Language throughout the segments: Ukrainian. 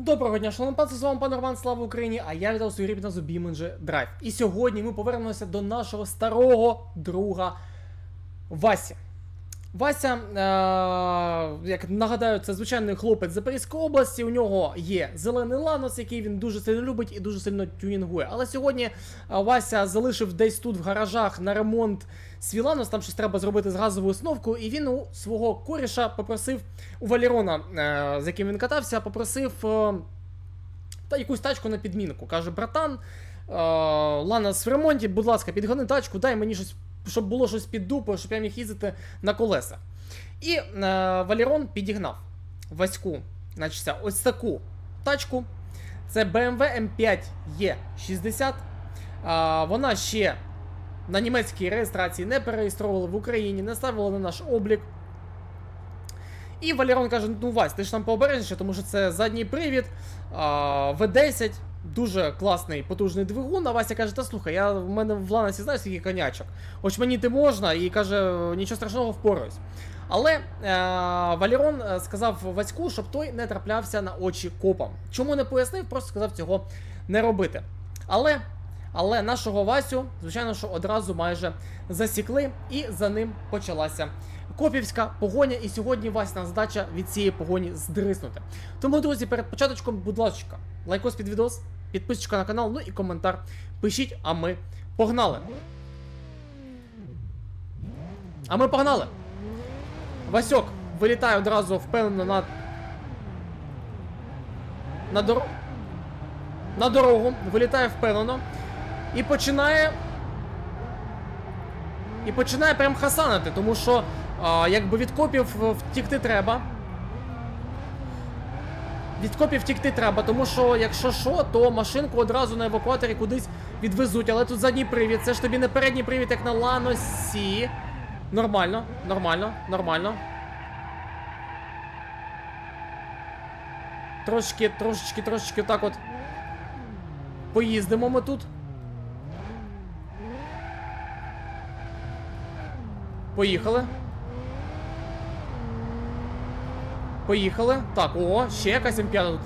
Доброго дня, шановні панці, з вами пан Роман, слава Україні, а я вітаю свою на зубі Менже Драйв. І сьогодні ми повернемося до нашого старого друга Васі. Вася, е- як нагадаю, це звичайний хлопець Запорізької області. У нього є зелений ланос, який він дуже сильно любить і дуже сильно тюнінгує. Але сьогодні е, Вася залишив десь тут в гаражах на ремонт свій ланос, там щось треба зробити з газовою установкою, і він у свого коріша попросив у Валерона, е- з яким він катався, попросив. е, та якусь тачку на підмінку. Каже, братан, е, Ланос в ремонті, будь ласка, підгони тачку, дай мені щось, щоб було щось під дупою, щоб я міг їздити на колесах. І е, Валерон підігнав Ваську, значить, ось таку тачку. Це BMW M5 E60. Е, вона ще на німецькій реєстрації не перереєстровували в Україні, не ставили на наш облік. І Валерон каже: ну Вась, ти ж там пообережніше, тому що це задній привід, а, V10, дуже класний потужний двигун. А Вася каже: Та слухай, я в мене в Ланосі знаєш скільки конячок. Хоч мені ти можна, і каже, нічого страшного впораюсь. Але е, Валерон е, сказав Ваську, щоб той не траплявся на очі копам. Чому не пояснив, просто сказав цього не робити. Але. Але нашого Васю, звичайно, що одразу майже засікли, і за ним почалася копівська погоня. І сьогодні Васіна задача від цієї погоні здриснути. Тому, друзі, перед початочком, будь ласка, лайкос під відос, підписочка на канал, ну і коментар пишіть, а ми погнали. А ми погнали. Васьок вилітає одразу впевнено на. На дорогу. На дорогу, вилітає впевнено. І починає. І починає прям хасанити, тому що а, якби від копів втікти треба. Від копів втікти треба, тому що якщо що, то машинку одразу на евакуаторі кудись відвезуть. Але тут задній привід, це ж тобі не передній привід, як на Ланосі. Нормально, нормально, нормально. Трошки, трошечки, трошечки так от. Поїздимо ми тут. Поїхали. Поїхали. Так, о, ще якась М5 тут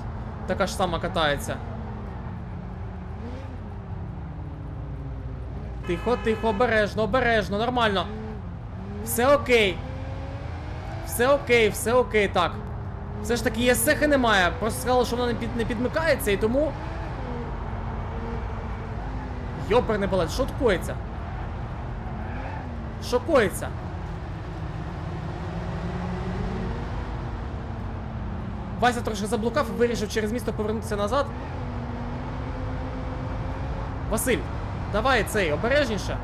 така ж сама катається. Тихо, тихо, обережно, обережно, нормально. Все окей. Все окей, все окей, так. Все ж таки ЄСехи немає. Просто сказали, що вона не, під, не підмикається і тому. Йоперний балет, що тут коїться? Що коїться? Вася трошки заблукав і вирішив через місто повернутися назад. Василь, давай цей обережніше.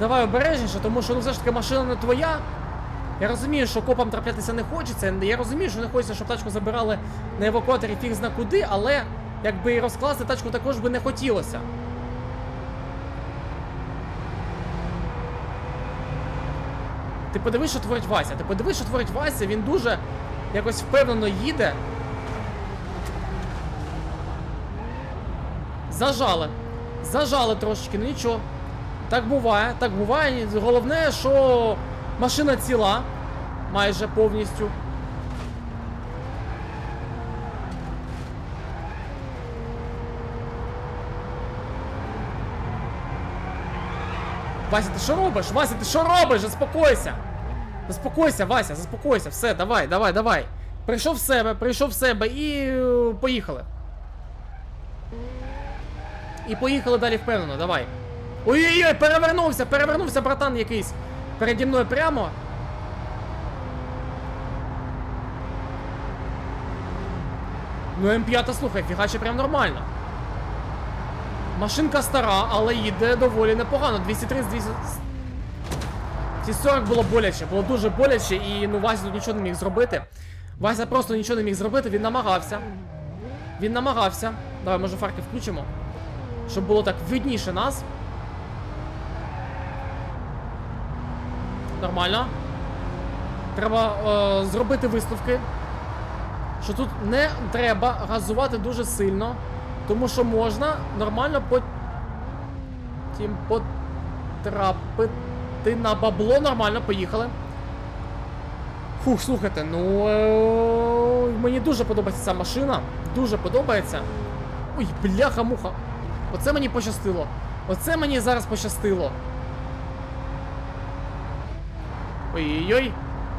Давай обережніше, тому що ну все ж таки машина не твоя. Я розумію, що копам траплятися не хочеться. Я розумію, що не хочеться, щоб тачку забирали на евакуаторі фіг зна куди, але якби і розкласти тачку також би не хотілося. Ти подивись, що творить Вася. Ти подивись, що творить Вася, він дуже якось впевнено їде. Зажали. Зажали трошечки, ну нічого. Так буває, так буває. Головне, що машина ціла. Майже повністю. Вася, ти що робиш? Вася, ти що робиш? Заспокойся! Заспокойся, Вася, заспокойся, все, давай, давай, давай. Прийшов в себе, прийшов в себе і е, поїхали. І поїхали далі впевнено, давай. Ой-ой-ой, перевернувся, перевернувся, братан якийсь. Переді мною прямо. Ну М5, слухай, фігаче прям нормально. Машинка стара, але їде доволі непогано. 230, 200... 240 було боляче, було дуже боляче, і ну Вася тут нічого не міг зробити. Вася просто нічого не міг зробити, він намагався. Він намагався. Давай, може фарки включимо. Щоб було так видніше нас. Нормально. Треба е, зробити висновки. Що тут не треба газувати дуже сильно. Тому що можна нормально потім потрапити на бабло. Нормально, поїхали. Фух, слухайте, ну е, мені дуже подобається ця машина. Дуже подобається. Ой, бляха-муха. Оце мені пощастило. Оце мені зараз пощастило. Ой-ой-ой.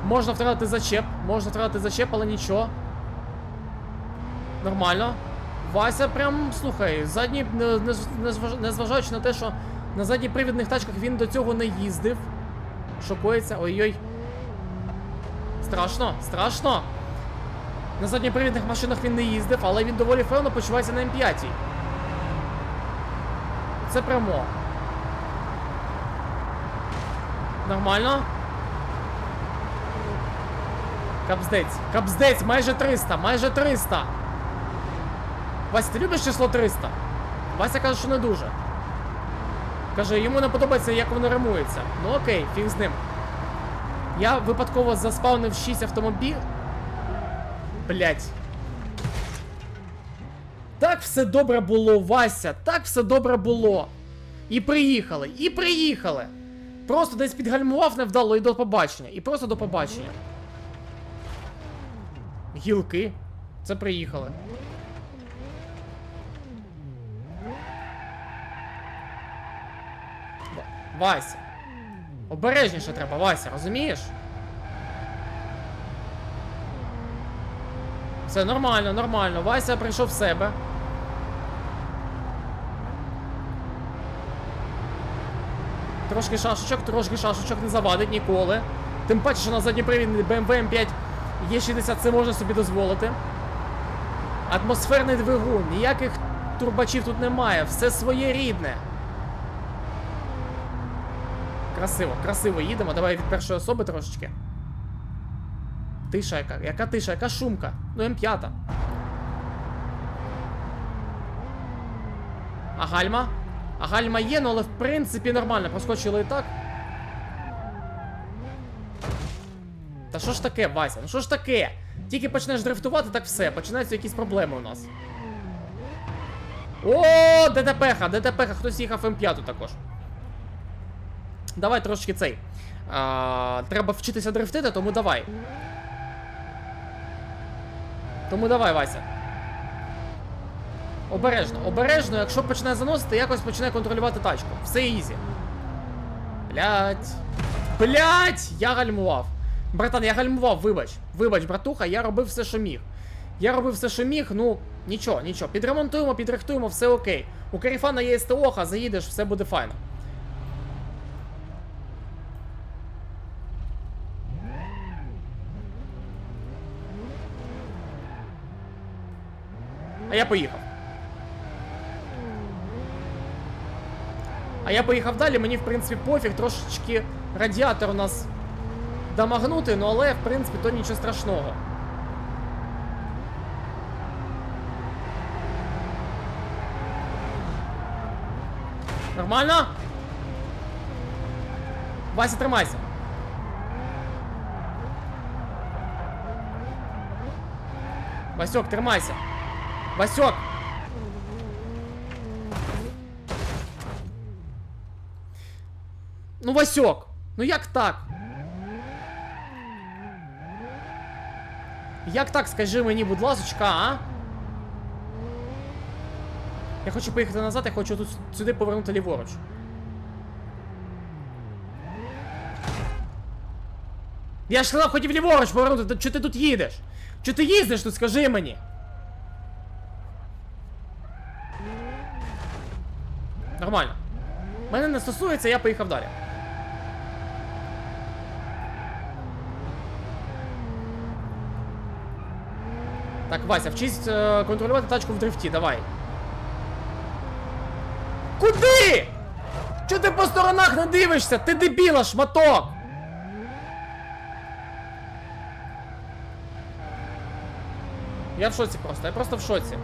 Можна втратити зачеп. Можна втратити зачеп, але нічого. Нормально. Вася прям, слухай, задній, не, не, не, зваж- незважаючи на те, що на задньопривідних тачках він до цього не їздив. Шокується. Ой-ой. Страшно, страшно. На задньопривідних машинах він не їздив, але він доволі певно почувається на М5. Це прямо. Нормально. Капздець. Капздець, майже 300, майже 300. Вася, ти любиш число 300? Вася каже, що не дуже. Каже, йому не подобається, як воно римується. Ну окей, фіг з ним. Я випадково заспавнив 6 автомобіль. Блять. Так все добре було, Вася. Так все добре було. І приїхали, і приїхали. Просто десь підгальмував невдало і до побачення. І просто до побачення. Гілки. Це приїхали. Вася. Обережніше треба, Вася, розумієш? Все нормально, нормально. Вася прийшов в себе. Трошки шашечок, трошки шашечок не завадить ніколи. Тим паче, що на задньопривідний BMW M5 Е60 це можна собі дозволити. Атмосферний двигун, ніяких турбачів тут немає, все своє рідне. Красиво, красиво їдемо. Давай від першої особи трошечки. Тиша яка, яка тиша, яка шумка? Ну М5. А гальма? А гальма є, ну але в принципі нормально. Проскочили і так. Та що ж таке, Вася? Ну що ж таке? Тільки почнеш дрифтувати, так все, починаються якісь проблеми у нас. О, ДТП-ха, ДТП-ха, хтось їхав М5 також. Давай трошки цей. А, треба вчитися дрифтити, тому давай. Тому давай, Вася. Обережно, обережно, якщо почне заносити, якось почне контролювати тачку. Все ізі. Блять. Блять! Я гальмував. Братан, я гальмував, вибач. Вибач, братуха, я робив все, що міг. Я робив все, що міг, ну, нічого, нічого. Підремонтуємо, підрихтуємо, все окей. У Каріфана є СТОХа, заїдеш, все буде файно. А я поїхав. А я поїхав далі, мені в принципі пофіг, трошечки радіатор у нас дамагнути, ну але в принципі то нічого страшного. Нормально? Вася, тримайся. Васьок, тримайся. Васьок! Ну, Васьок! Ну як так? Як так, скажи мені, будь ласочка, а? Я хочу поїхати назад, я хочу тут сюди повернути ліворуч. Я ж сказав, хотів ліворуч повернути, чого ти тут їдеш? Чого ти їздиш тут, скажи мені? Нормально. Мене не стосується, я поїхав далі. Так, Вася, вчись е, контролювати тачку в дрифті, давай. Куди? Чого ти по сторонах не дивишся? Ти дебіла, шматок! Я в шоці просто, я просто в шоці.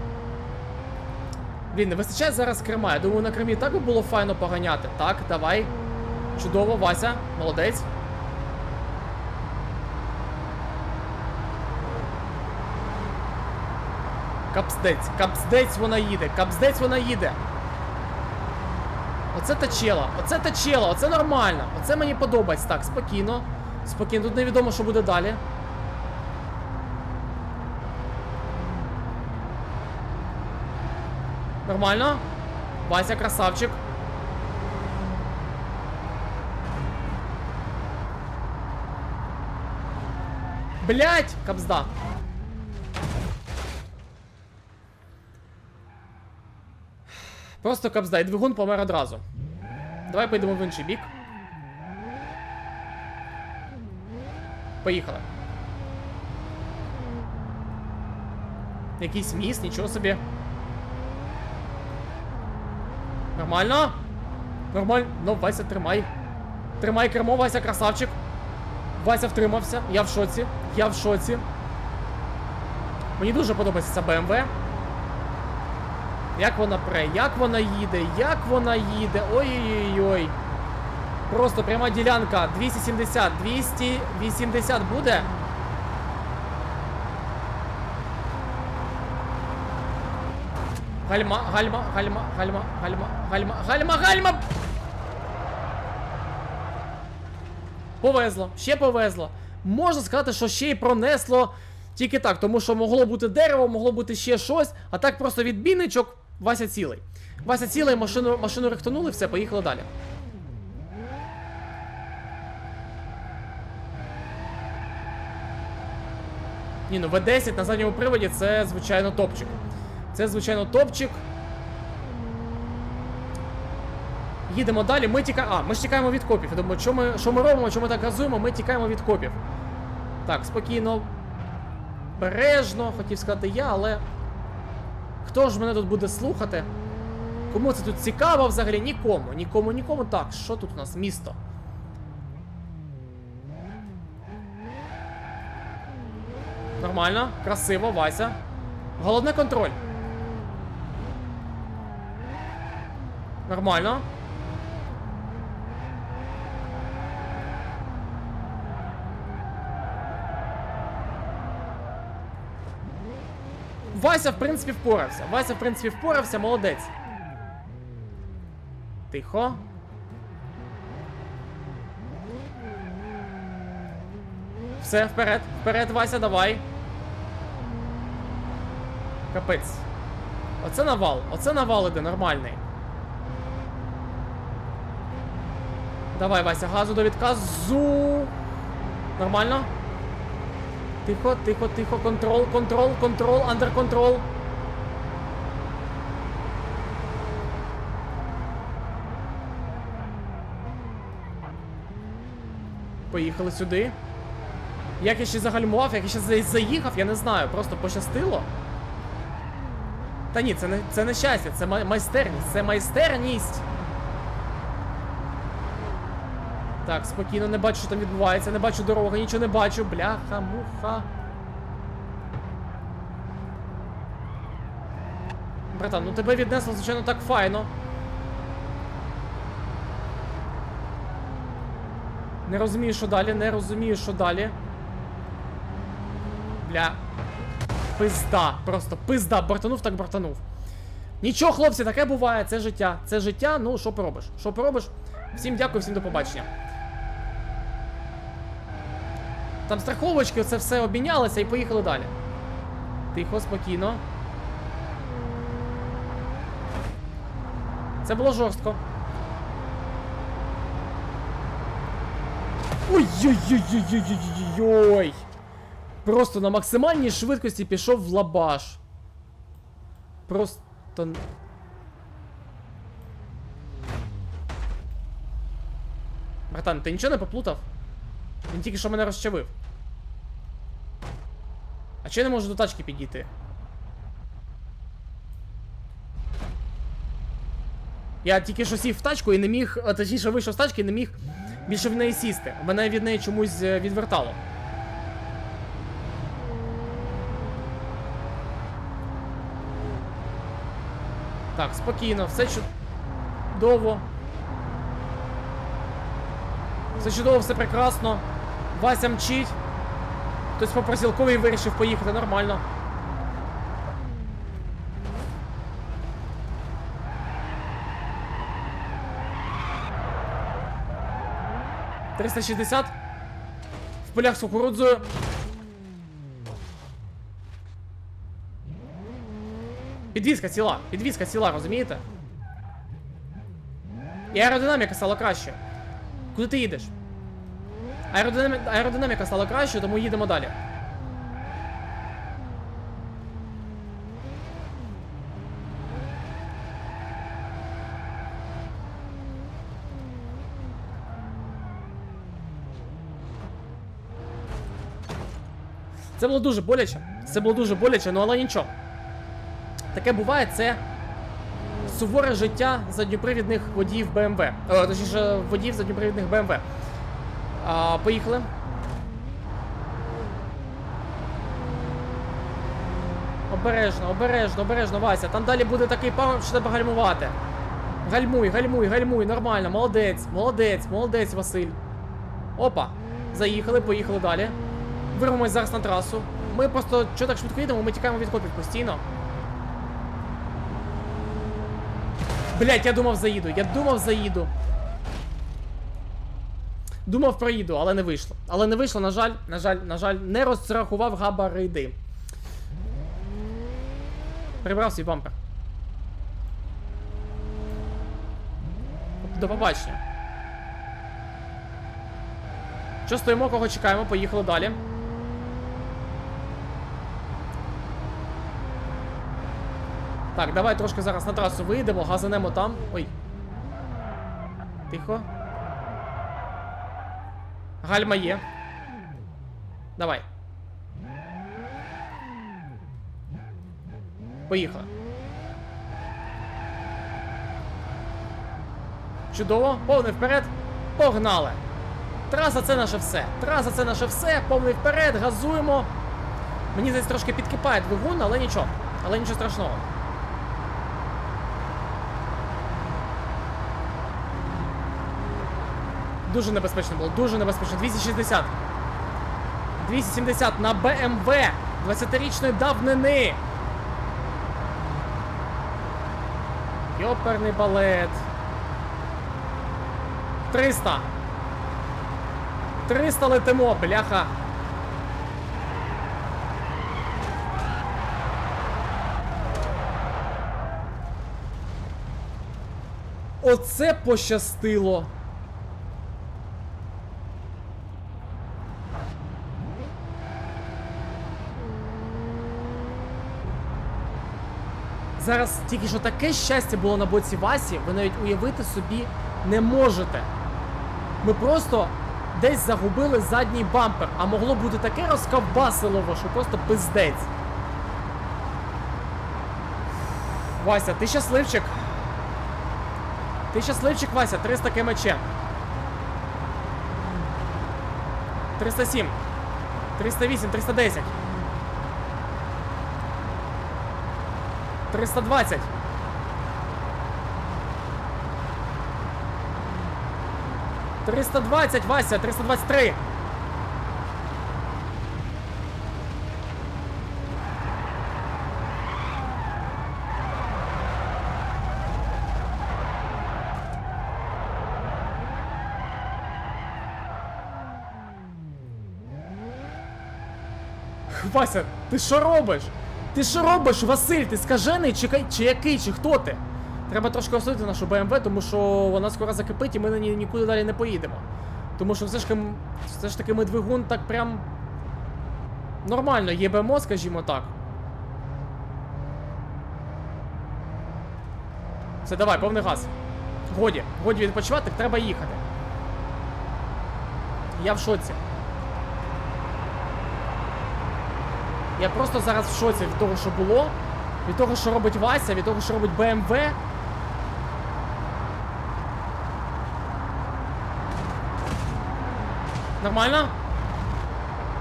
Блін, не вистачає зараз Крима. Я думаю, на Кримі так би було файно поганяти. Так, давай. Чудово, Вася, молодець. Капздець, капздець вона їде, капздець вона їде. Оце та чела, оце та чела, оце нормально. Оце мені подобається. Так, спокійно. Спокійно, тут невідомо, що буде далі. Нормально. Вася красавчик. Блять, капзда. Просто капзда, і двигун помер одразу. Давай поїдемо в інший бік. Поїхали. Якийсь міст, нічого собі. Нормально? Нормально. Ну, Вася, тримай. Тримай кермо, Вася, красавчик. Вася втримався. Я в шоці. Я в шоці. Мені дуже подобається ця BMW. Як вона пре, як вона їде, як вона їде. Ой-ой-ой. Просто пряма ділянка. 270, 280 буде. Гальма, гальма, гальма, гальма, гальма, гальма, гальма, гальма. Повезло, ще повезло. Можна сказати, що ще й пронесло тільки так, тому що могло бути дерево, могло бути ще щось, а так просто відбійничок, Вася цілий. Вася цілий, машину, машину рихтанули, все, поїхали далі. Ні, ну В10 на задньому приводі це, звичайно, топчик. Це, звичайно, топчик. Їдемо далі, ми тікаємо. А, ми ж тікаємо від копів. Я думаю, що ми, що ми робимо, що ми так газуємо, ми тікаємо від копів. Так, спокійно. Бережно, хотів сказати я, але. Хто ж мене тут буде слухати? Кому це тут цікаво взагалі? Нікому, нікому, нікому. Так, що тут у нас? Місто. Нормально, красиво, Вася. Головне контроль. Нормально. Вася, в принципі, впорався. Вася, в принципі, впорався, молодець. Тихо. Все, вперед, вперед, Вася, давай. Капець. Оце навал, оце навал іде нормальний. Давай, Вася, газу до відказу. Нормально? Тихо, тихо, тихо, контрол, контрол, контрол, андер контрол. Поїхали сюди. Як я ще загальмував, як я ще заїхав, я не знаю, просто пощастило. Та ні, це не це не щастя, це май- майстерність, це майстерність. Так, спокійно, не бачу, що там відбувається, не бачу дороги, нічого не бачу. Бляха, муха. Братан, ну тебе віднесло, звичайно, так файно. Не розумію, що далі, не розумію, що далі. Бля. Пизда, просто пизда, бортанув так бортанув. Нічого, хлопці, таке буває, це життя. Це життя, ну що поробиш? Що поробиш? Всім дякую, всім до побачення. Там страховочки, це все обмінялося і поїхали далі. Тихо, спокійно. Це було жорстко. Ой-ой-ой-ой-ой-ой-ой! Просто на максимальній швидкості пішов в лабаш. Просто. Братан, ти нічого не поплутав? Він тільки що мене розчавив. А чи я не можу до тачки підійти? Я тільки що сів в тачку і не міг, точніше вийшов з тачки і не міг більше в неї сісти. Мене від неї чомусь е, відвертало. Так, спокійно, все чудово. Все чудово, все прекрасно. Вася мчить. Хтось по просілковій вирішив поїхати нормально. Триста шістдесят. В полях з кукурудзою. Підвізка ціла, підвізка ціла, розумієте? І аеродинаміка стала краще. Куди ти їдеш? Аеродинаміка, аеродинаміка стала краще, тому їдемо далі. Це було дуже боляче. Це було дуже боляче, ну але нічого. Таке буває, це суворе життя задньопривідних водіїв BMW. О, точніше, водіїв задньопривідних BMW. А, поїхали. Обережно, обережно, обережно, Вася. Там далі буде такий пагорб, що треба гальмувати. Гальмуй, гальмуй, гальмуй, нормально, молодець, молодець, молодець, Василь. Опа. Заїхали, поїхали далі. Вирвемось зараз на трасу. Ми просто що так швидко їдемо, ми тікаємо від копів постійно. Блять, я думав заїду, я думав заїду. Думав проїду, але не вийшло. Але не вийшло, на жаль, на жаль, на жаль, не розрахував габариди. Прибрав свій бампер. До побачення. Що стоїмо, кого чекаємо? Поїхали далі. Так, давай трошки зараз на трасу вийдемо, газанемо там. Ой. Тихо. Гальма є. Давай. Поїхали. Чудово, повний вперед. Погнали! Траса це наше все. Траса це наше все. Повний вперед, газуємо. Мені здесь трошки підкипає двигун, але нічого. Але нічого страшного. Дуже небезпечно було, дуже небезпечно. 260. 270 на BMW 20-річної давнини. Йоперний балет. 300. 300 летимо, бляха. Оце пощастило. Зараз тільки що таке щастя було на боці Васі, ви навіть уявити собі не можете. Ми просто десь загубили задній бампер, а могло бути таке розковбасилово, що просто пиздець. Вася, ти щасливчик. Ти щасливчик, Вася, 300 кмч. 307. 308, 310. 320. Триста двадцять, Вася, 323. Вася, ти що робиш? Ти що робиш, Василь? Ти скажений чи, чи який, чи хто ти? Треба трошки осудити нашу БМВ, тому що вона скоро закипить і ми на ній нікуди далі не поїдемо. Тому що все ж, все ж таки ми двигун так прям нормально єбемо, скажімо так. Все, давай, повний газ. Годі, годі відпочивати, треба їхати. Я в шоці. Я просто зараз в шоці від того, що було, від того, що робить Вася, від того, що робить БМВ. Нормально?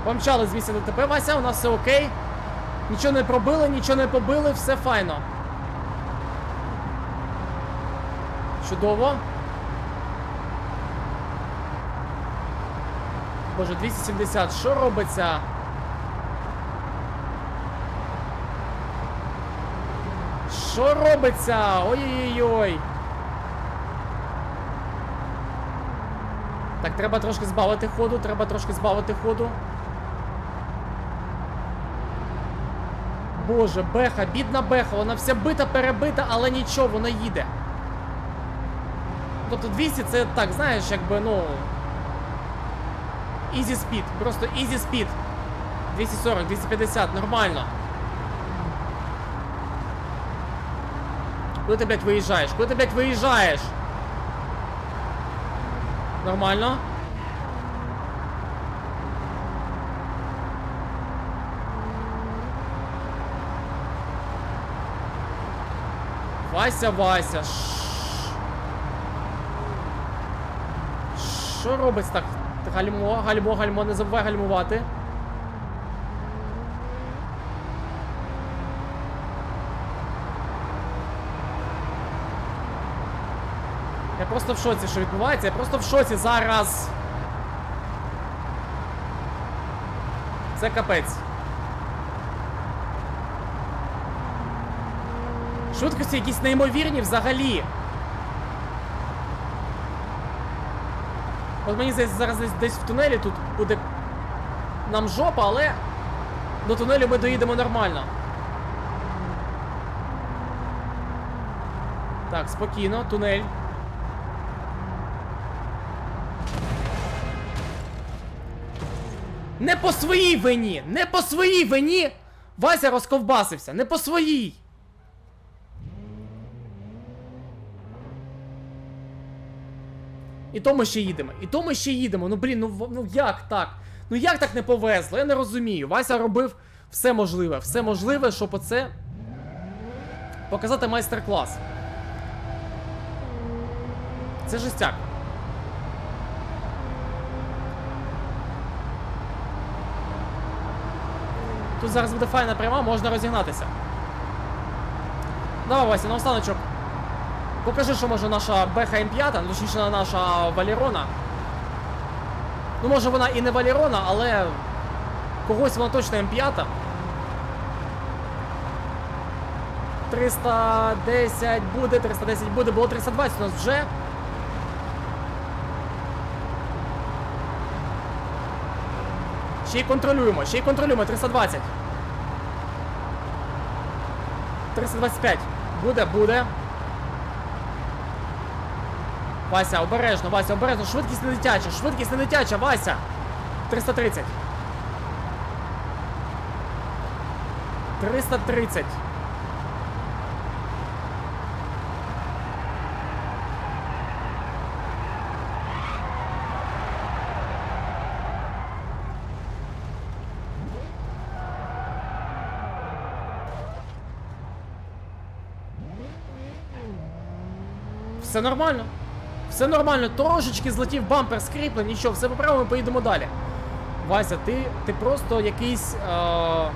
Помчали з місця ДТП, Вася, у нас все окей. Нічого не пробили, нічого не побили, все файно. Чудово. Боже, 270, що робиться? Що робиться? Ой-ой-ой. Так, треба трошки збавити ходу, треба трошки збавити ходу. боже, беха, бідна беха, вона вся бита, перебита, але нічого, вона їде. Тобто 200 це так, знаєш, якби, ну. Easy speed, просто easy speed. 240, 250, нормально. Куди ти, блядь, виїжджаєш? Куди ти, блядь, виїжджаєш? Нормально. Вася, Вася. Що робить так? Гальмо, гальмо, гальмо, не забувай гальмувати. Просто в шоці, що відбувається, я просто в шоці зараз. Це капець. Швидкості якісь неймовірні взагалі. От мені зараз десь в тунелі тут буде нам жопа, але до тунелю ми доїдемо нормально. Так, спокійно, тунель. Не по своїй вині! Не по своїй вині! Вася розковбасився, не по своїй! І то ми ще їдемо. І то ми ще їдемо. Ну блін, ну, ну як так? Ну як так не повезло? Я не розумію. Вася робив все можливе, все можливе, щоб оце показати майстер-клас. Це жестяк. Тут зараз буде файна пряма, можна розігнатися. Давай, Вася, на останочок. Покажи, що може наша Беха М5, ну, точніше наша Валерона. Ну, може вона і не Валерона, але когось вона точно М5. 310 буде, 310 буде, було 320 у нас вже. Ще й контролюємо, ще й контролюємо, 320. 325. Буде, буде. Вася, обережно, Вася, обережно, швидкість не дитяча, швидкість не дитяча, Вася. 330. 330. Все нормально. Все нормально, трошечки злетів бампер скріплень, нічого, все поправимо, ми поїдемо далі. Вася, ти, ти просто якийсь е-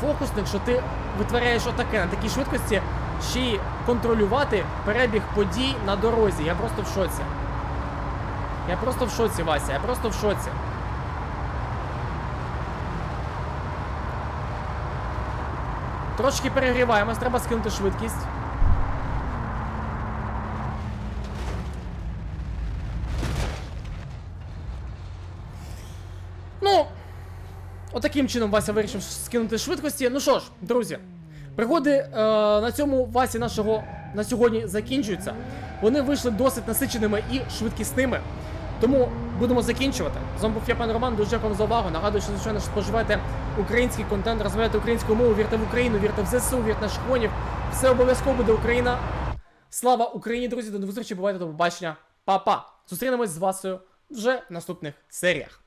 фокусник, що ти витворяєш отаке на такій швидкості ще й контролювати перебіг подій на дорозі. Я просто в шоці. Я просто в шоці, Вася, я просто в шоці. Трошки перегріваємось, треба скинути швидкість. Ну, отаким чином Вася вирішив скинути швидкості. Ну що ж, друзі, пригоди е, на цьому Васі нашого на сьогодні закінчуються. Вони вийшли досить насиченими і швидкісними. Тому будемо закінчувати. З вами був я пан Роман. Дуже дякую вам за увагу. Нагадую, що звичайно що споживаєте український контент, розвиваєте українську мову, вірте в Україну, вірте в ЗСУ, вірте наших воїнів. Все обов'язково буде Україна. Слава Україні, друзі! До нових зустрічей, бувайте до побачення. Па-па! Зустрінемось з Васою вже в наступних серіях.